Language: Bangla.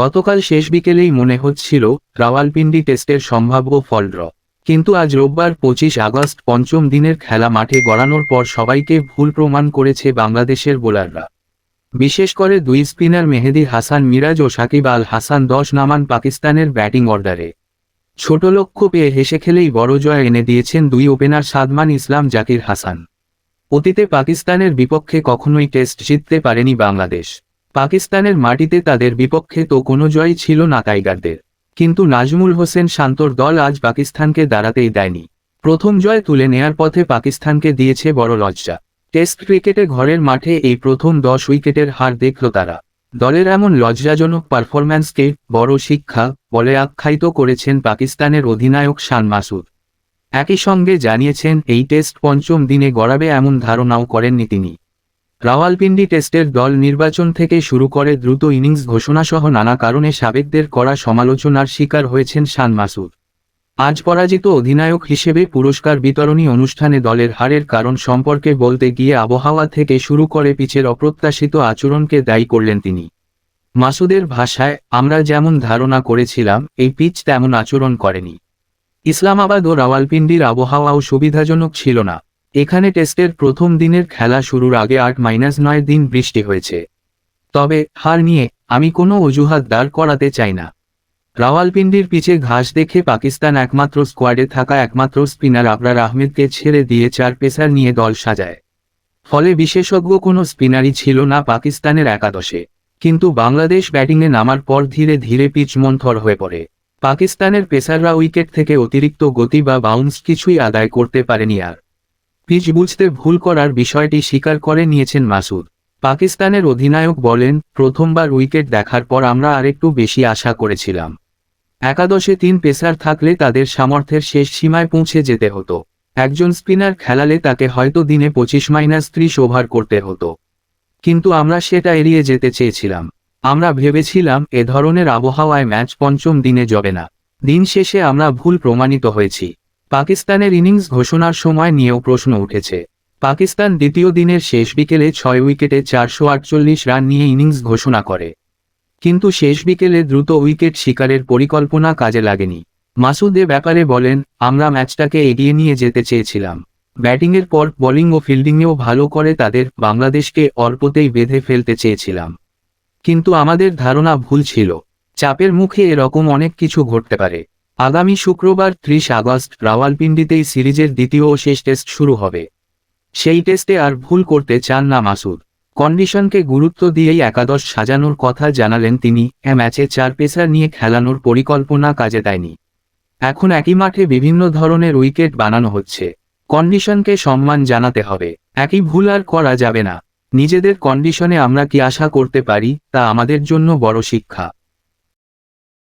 গতকাল শেষ বিকেলেই মনে হচ্ছিল, রাওয়ালপিন্ডি টেস্টের সম্ভাব্য ফল ড্র কিন্তু আজ রোববার পঁচিশ আগস্ট পঞ্চম দিনের খেলা মাঠে গড়ানোর পর সবাইকে ভুল প্রমাণ করেছে বাংলাদেশের বোলাররা। বিশেষ করে দুই স্পিনার মেহেদি হাসান মিরাজ ও সাকিব আল হাসান দশ নামান পাকিস্তানের ব্যাটিং অর্ডারে। ছোট লক্ষ্য পেয়ে হেসে খেলেই বড় জয় এনে দিয়েছেন দুই ওপেনার সাদমান ইসলাম, জাকির হাসান। অতীতে পাকিস্তানের বিপক্ষে কখনোই টেস্ট জিততে পারেনি বাংলাদেশ। পাকিস্তানের মাটিতে তাদের বিপক্ষে তো কোনো জয় ছিল না টাইগারদের। কিন্তু নাজমুল হোসেন শান্তর দল আজ পাকিস্তানকে দাঁড়াতেই দেয়নি। প্রথম জয় তুলে নেয়ার পথে পাকিস্তানকে দিয়েছে বড় লজ্জা। টেস্ট ক্রিকেটে ঘরের মাঠে এই প্রথম দশ উইকেটের হার দেখল তারা। দলের এমন লজ্জাজনক পারফরম্যান্সকে বড় শিক্ষা বলে আখ্যায়িত করেছেন পাকিস্তানের অধিনায়ক শান মাসুদ। একই সঙ্গে জানিয়েছেন, এই টেস্ট পঞ্চম দিনে গড়াবে এমন ধারণাও করেননি তিনি। রাওয়ালপিন্ডি টেস্টের দল নির্বাচন থেকে শুরু করে দ্রুত ইনিংস ঘোষণাসহ নানা কারণে সাবেকদের করা সমালোচনার শিকার হয়েছেন শান মাসুদ। আজ পরাজিত অধিনায়ক হিসেবে পুরস্কার বিতরণী অনুষ্ঠানে দলের হারের কারণ সম্পর্কে বলতে গিয়ে আবহাওয়া থেকে শুরু করে পিচের অপ্রত্যাশিত আচরণকে দায়ী করলেন তিনি। মাসুদের ভাষায়, আমরা যেমন ধারণা করেছিলাম, এই পিচ তেমন আচরণ করেনি। ইসলামাবাদ ও রাওয়ালপিন্ডির আবহাওয়াও সুবিধাজনক ছিল না। এখানে টেস্টের প্রথম দিনের খেলা শুরুর আগে আট মাইনাস নয় দিন বৃষ্টি হয়েছে। তবে, হার নিয়ে আমি কোনো অজুহাত দাঁড় করাতে চাই না। রাওয়ালপিন্ডির পিচে ঘাস দেখে পাকিস্তান একমাত্র স্কোয়াডে থাকা একমাত্র স্পিনার আবরার আহমেদকে ছেড়ে দিয়ে চার পেসার নিয়ে দল সাজায়। ফলে বিশেষজ্ঞ কোনো স্পিনারই ছিল না পাকিস্তানের একাদশে। কিন্তু বাংলাদেশ ব্যাটিংয়ে নামার পর ধীরে ধীরে পিচ মন্থর হয়ে পড়ে। পাকিস্তানের পেসাররা উইকেট থেকে অতিরিক্ত গতি বা বাউন্স কিছুই আদায় করতে পারেনি আর। পিচ বুঝতে ভুল করার বিষয়টি স্বীকার করে নিয়েছেন মাসুদ। পাকিস্তানের অধিনায়ক বলেন, প্রথমবার উইকেট দেখার পর আমরা আরেকটু বেশি আশা করেছিলাম। একাদশে তিন পেসার থাকলে তাদের সামর্থ্যের শেষ সীমায় পৌঁছে যেতে হতো। একজন স্পিনার খেলালে তাকে হয়তো দিনে পঁচিশ মাইনাস ত্রিশ ওভার করতে হতো। কিন্তু আমরা সেটা এড়িয়ে যেতে চেয়েছিলাম। আমরা ভেবেছিলাম, এ ধরনের আবহাওয়ায় ম্যাচ পঞ্চম দিনে যাবে না। দিন শেষে আমরা ভুল প্রমাণিত হয়েছি। পাকিস্তানের ইনিংস ঘোষণার সময় নিয়েও প্রশ্ন উঠেছে। পাকিস্তান দ্বিতীয় দিনের শেষ বিকেলে ছয় উইকেটে চারশো আটচল্লিশ রান নিয়ে ইনিংস ঘোষণা করে। কিন্তু শেষ বিকেলে দ্রুত উইকেট শিকারের পরিকল্পনা কাজে লাগেনি। মাসুদ এ ব্যাপারে বলেন, আমরা ম্যাচটাকে এগিয়ে নিয়ে যেতে চেয়েছিলাম। ব্যাটিংয়ের পর বোলিং ও ফিল্ডিংয়েও ভালো করে তাদের বাংলাদেশকে অল্পতেই বেঁধে ফেলতে চেয়েছিলাম। কিন্তু আমাদের ধারণা ভুল ছিল। চাপের মুখে এরকম অনেক কিছু ঘটতে পারে। আগামী শুক্রবার ত্রিশ আগস্ট রাওয়ালপিন্ডিতেই সিরিজের দ্বিতীয় ও শেষ টেস্ট শুরু হবে। সেই টেস্টে আর ভুল করতে চান না মাসুদ। কন্ডিশনকে গুরুত্ব দিয়েই একাদশ সাজানোর কথা জানালেন তিনি, এ ম্যাচে চার পেসার নিয়ে খেলানোর পরিকল্পনা কাজে দেয়নি। এখন একই মাঠে বিভিন্ন ধরনের উইকেট বানানো হচ্ছে। কন্ডিশনকে সম্মান জানাতে হবে। একই ভুল আর করা যাবে না। নিজেদের কন্ডিশনে আমরা কি আশা করতে পারি, তা আমাদের জন্য বড় শিক্ষা।